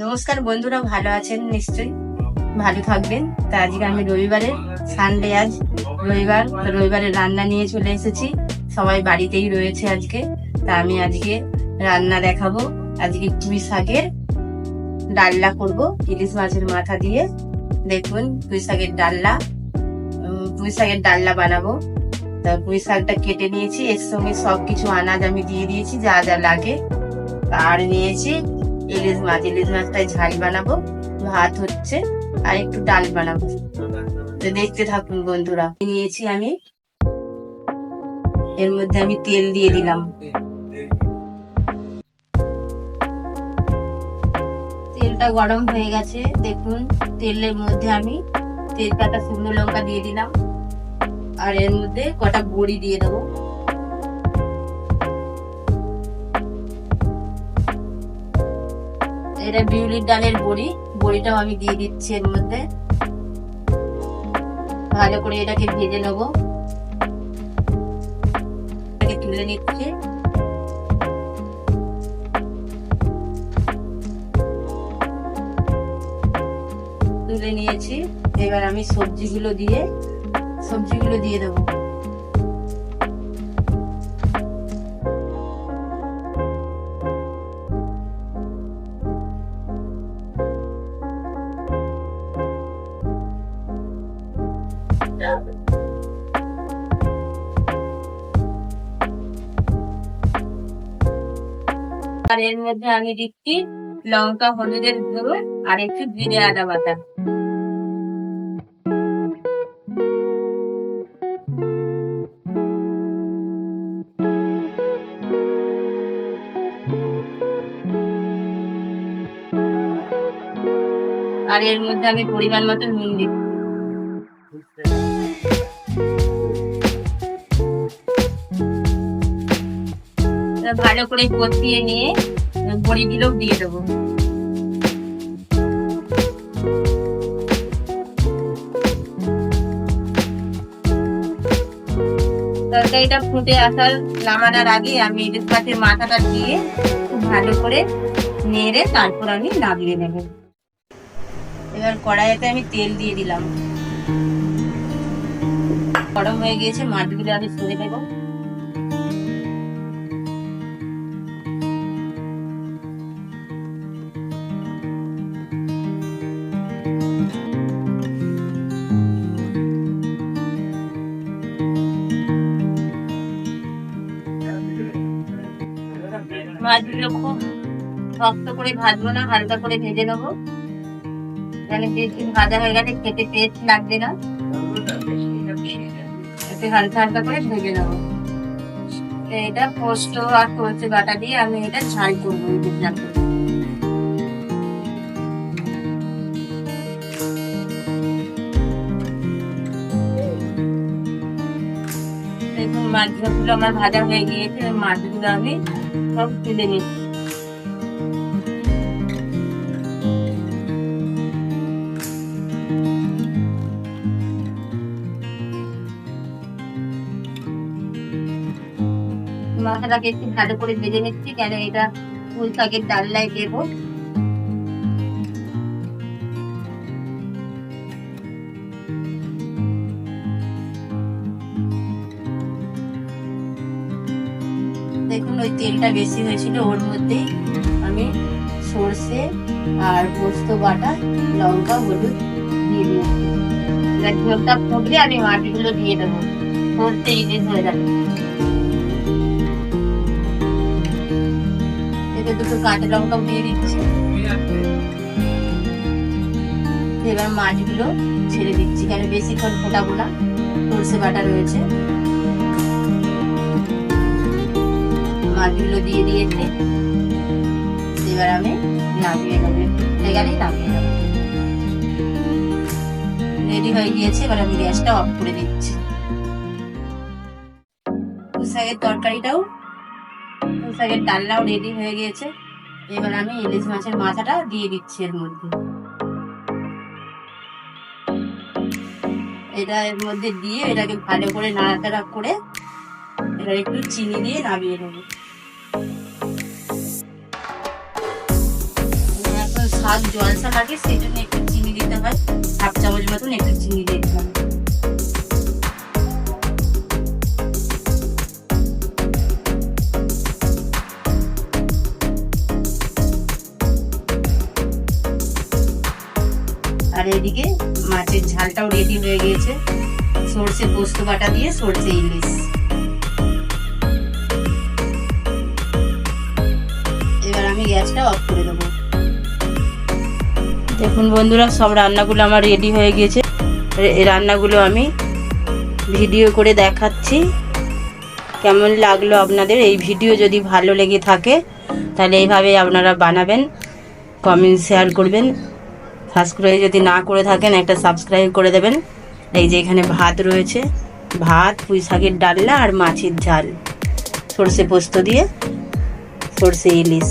নমস্কার বন্ধুরা, ভালো আছেন নিশ্চয়ই? ভালো থাকবেন। তা আজকে আমি রবিবারে সানডে আজ, রবিবার। রবিবারে রান্না নিয়ে চলে এসেছি। সবাই বাড়িতেই রয়েছে আজকে। তা আমি আজকে রান্না দেখাবো। আজকে পুঁই শাকের ডাল্লা করব, ইলিশ মাছের মাথা দিয়ে। দেখুন, পুঁই শাকের ডাল্লা পুঁই শাকের ডাল্লা বানাবো। তা পুঁই শাকটা কেটে নিয়েছি। এর সঙ্গে সব কিছু আনাজ আমি দিয়ে দিয়েছি, যা যা লাগে। আর নিয়েছি ইলিশ মাছ ইলিশ মাছটাই ঝাল বানাবো, ভাত হচ্ছে, আর একটু ডাল বানাবো। তো দেখতে থাকুন বন্ধুরা, নিয়েছি আমি, এর মধ্যে আমি তেল দিয়ে দিলাম। তেলটা গরম হয়ে গেছে, দেখুন, তেলের মধ্যে আমি তেজপাতা, শুকনো লঙ্কা দিয়ে দিলাম, আর এর মধ্যে কটা বড়ি দিয়ে দেবো। এটা বিউলির ডালের বড়ি। বড়িটাও আমি দিয়ে দিচ্ছি এর মধ্যে। ভালো করে এটাকে ভেজে নেব। এটাকে তুলে নিচ্ছি। তুলে নিয়েছি। এবার আমি সবজিগুলো দিয়ে সবজিগুলো দিয়ে দেবো। আর এর মধ্যে আমি দিচ্ছি লঙ্কা, হলুদের গুঁড়ো আর একটু জিরে আদা বাটা। আর এর মধ্যে আমি পরিমাণ মতো নুন দিচ্ছি। ভালো করে কষিয়ে নিয়ে বড়ি বড়িগুলো দিয়ে দেবো। তরকারিটা ফুটে আসার নামানোর আগে আমি ইলিশ মাছের মাথাটা দিয়ে খুব ভালো করে নেড়ে তারপর আমি নামিয়ে নেব। এবার কড়াইতে আমি তেল দিয়ে দিলাম। গরম হয়ে গিয়েছে, মাছগুলো আমি সরে দেবো মাছগুলো খুব শক্ত করে ভাজবো না, হালকা করে ভেজে নেব। তাহলে বেশি ভাজা হয়ে গেলে খেতে টেস্ট লাগবে না। একটু হালকা হালকা করে ভেজে নেব। এটা পোস্ত আর সরষে বাটা দিয়ে আমি এটা ঝাল করব দেখুন, মাছগুলো আমার ভাজা হয়ে গিয়েছে, মাছগুলো আমি সব মশলাটাকে একটু ভালো করে ভেজে নিচ্ছি কেন এটা ফুল শাকের ডাল্লায় দেবো ওই তেলটা বেশি হয়েছিল, ওর মধ্যেই আমি সর্ষে আর পোস্ত বাটা, লঙ্কা, হলুদ দিয়ে দিয়েছি। ঝোলটা ফুটলে আমি মাটিগুলো দিয়ে দেবো। সর্ষে ইলিশ হয়ে যাবে। এতে দুটো কাঁচা লঙ্কাও দিয়ে দিচ্ছি। এবার মাছগুলো ছেড়ে দিচ্ছি, কেন বেশিক্ষণ ফোটাবো না। সর্ষে বাটা রয়েছে। মাছগুলো দিয়ে দিয়েছে। এবার আমি নামিয়ে নেব। গেলেই নামিয়ে নেব। রেডি হয়ে গিয়েছে, এবার আমি গ্যাসটা অফ করে দিচ্ছি শাকের তরকারিটাও শাকের ডালনাও রেডি হয়ে গিয়েছে। এবার আমি ইলিশ মাছের মাথাটা দিয়ে দিচ্ছি এর মধ্যে। এটা এর মধ্যে দিয়ে এটাকে ভালো করে নাড়াচাড়া করে, এবার একটু চিনি দিয়ে নামিয়ে নেব। ভাগ জলসা লাগে সেই জন্য একটু চিনি দিতে হয়। হাফ চামচ মতন একটু চিনি দিতে হয় আর এদিকে মাছের ঝালটাও রেডি হয়ে গিয়েছে। সর্ষে পোস্ত বাটা দিয়ে সর্ষে ইলিশ। এবার আমি গ্যাসটা অফ করে দেবো। দেখুন বন্ধুরা, সব রান্নাগুলো আমার রেডি হয়ে গিয়েছে। এই রান্নাগুলো আমি ভিডিও করে দেখাচ্ছি। কেমন লাগল আপনাদের? এই ভিডিও যদি ভালো লেগে থাকে, তাহলে এইভাবে আপনারা বানাবেন কমেন্ট শেয়ার করবেন। সাবস্ক্রাইব যদি না করে থাকেন, একটা সাবস্ক্রাইব করে দেবেন। এই যে এখানে ভাত রয়েছে। ভাত, পুঁই শাকের ডালনা আর মাছের ঝাল। সর্ষে পোস্ত দিয়ে সর্ষে ইলিশ।